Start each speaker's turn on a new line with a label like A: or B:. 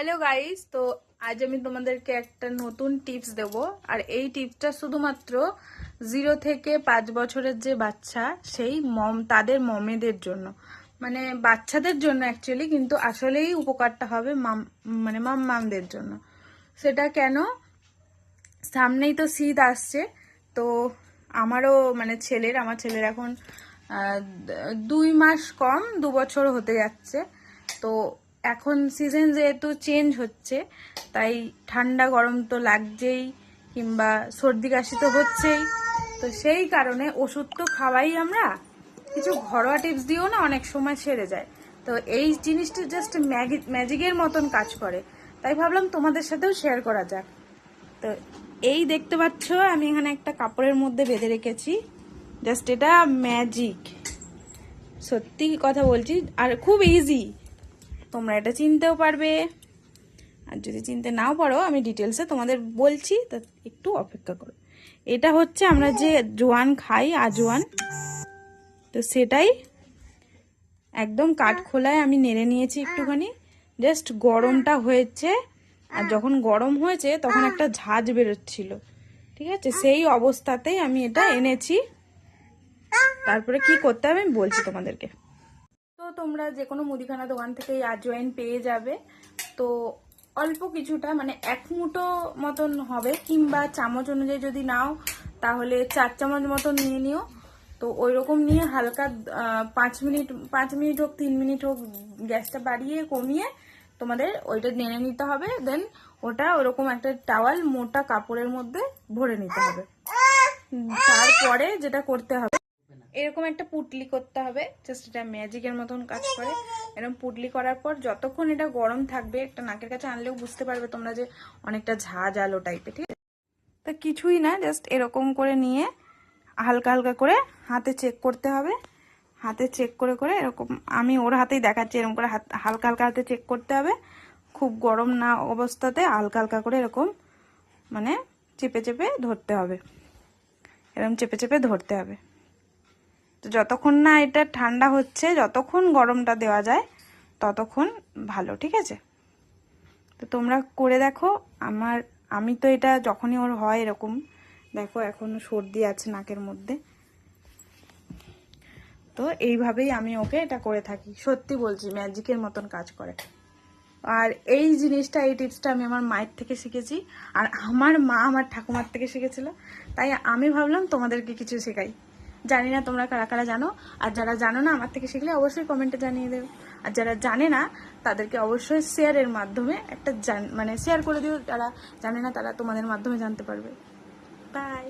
A: Hello guys তো আজ আমি তোমাদেরকে একটা নতুন টিপস দেব। আর এই টিপসটা শুধুমাত্র জিরো থেকে পাঁচ বছরের যে বাচ্চা, সেই মম তাদের মমেদের জন্য। মানে বাচ্চাদের জন্য অ্যাকচুয়ালি কিন্তু আসলেই উপকারটা হবে মাম মানে মাম মামদের জন্য। সেটা কেন? সামনেই তো শীত আসছে। তো আমারও মানে ছেলের, আমার ছেলের এখন দুই মাস কম, দু বছর হতে যাচ্ছে। তো এখন সিজন যেহেতু চেঞ্জ হচ্ছে, তাই ঠান্ডা গরম তো লাগছেই কিংবা সর্দি কাশি তো হচ্ছেই। তো সেই কারণে ওষুধ তো খাওয়াই আমরা, কিছু ঘরোয়া টিপস দিয়েও না অনেক সময় সেরে যায়। তো এই জিনিসটা জাস্ট ম্যাগি ম্যাজিকের মতন কাজ করে। তাই ভাবলাম তোমাদের সাথেও শেয়ার করা যাক। তো এই দেখতে পাচ্ছ, আমি এখানে একটা কাপড়ের মধ্যে বেঁধে রেখেছি। জাস্ট এটা ম্যাজিক সত্যি কথা বলছি, আর খুব ইজি তোমরা এটা চিনতেও পারবে। আর যদি চিনতে নাও পারো, আমি ডিটেলসে তোমাদের বলছি, তা একটু অপেক্ষা করো। এটা হচ্ছে আমরা যে জোয়ান খাই আজোয়ান তো সেটাই একদম কাঠখোলায় আমি নেড়ে নিয়েছি একটুখানি। জাস্ট গরমটা হয়েছে, আর যখন গরম হয়েছে, তখন একটা ঝাঁজ বেরোচ্ছিল। ঠিক আছে? সেই অবস্থাতেই আমি এটা এনেছি। তারপরে কি করতে হবে আমি বলছি তোমাদেরকে। তোমরা যে কোনো মুদিখানা দোকান থেকে আজওয়াইন পেয়ে যাবে। তো অল্প কিছুটা মানে এক মুঠো মতন হবে, কিংবা চামচ অনুযায়ী যদি নাও, তাহলে চার চামচ মতন নিয়ে নিও। তো ওই রকম নিয়ে হালকা পাঁচ মিনিট পাঁচ মিনিট হোক, তিন মিনিট হোক, গ্যাসটা বাড়িয়ে কমিয়ে তোমাদের ওইটা নেড়ে নিতে হবে। দেন ওটা ওরকম একটা টাওয়াল, মোটা কাপড়ের মধ্যে ভরে নিতে হবে। তারপরে যেটা করতে হবে এরকম একটা পুটলি করতে হবে জাস্ট এটা ম্যাজিকের মতন কাজ করে। এরকম পুটলি করার পর যতক্ষণ এটা গরম থাকবে, একটা নাকের কাছে আনলেও বুঝতে পারবে তোমরা যে অনেকটা ঝাঁজ আলো টাইপের ঠিক আছে? তা কিছুই না জাস্ট এরকম করে নিয়ে হালকা হালকা করে হাতে চেক করতে হবে। হাতে চেক করে করে এরকম, আমি ওর হাতেই দেখাচ্ছি, এরকম করে হাত, হালকা হালকা হাতে চেক করতে হবে। খুব গরম না অবস্থাতে হালকা হালকা করে এরকম মানে চেপে চেপে ধরতে হবে। এরকম চেপে চেপে ধরতে হবে। তো যতক্ষণ না এটা ঠান্ডা হচ্ছে, যতক্ষণ গরমটা দেওয়া যায়, ততক্ষণ ভালো, ঠিক আছে? তো তোমরা করে দেখো, আমার, আমি তো এটা যখনই ওর হয় এরকম, দেখো এখন সর্দি আছে নাকের মধ্যে। তো এইভাবেই আমি ওকে এটা করে থাকি, সত্যি বলছি, ম্যাজিকের মতন কাজ করে। আর এই জিনিসটা, এই টিপসটা আমি আমার মায়ের থেকে শিখেছি, আর আমার মা আমার ঠাকুমার থেকে শিখেছিল, তাই আমি ভাবলাম তোমাদেরকে কিছু শেখাই। জানি না তোমরা কারা কারা জানো, আর যারা জানো না আমার থেকে শিখলে অবশ্যই কমেন্টে জানিয়ে দেবে। আর যারা জানে না, তাদেরকে অবশ্যই শেয়ারের মাধ্যমে একটা মানে শেয়ার করে দিও, যারা জানে না তারা তোমাদের মাধ্যমে জানতে পারবে। বাই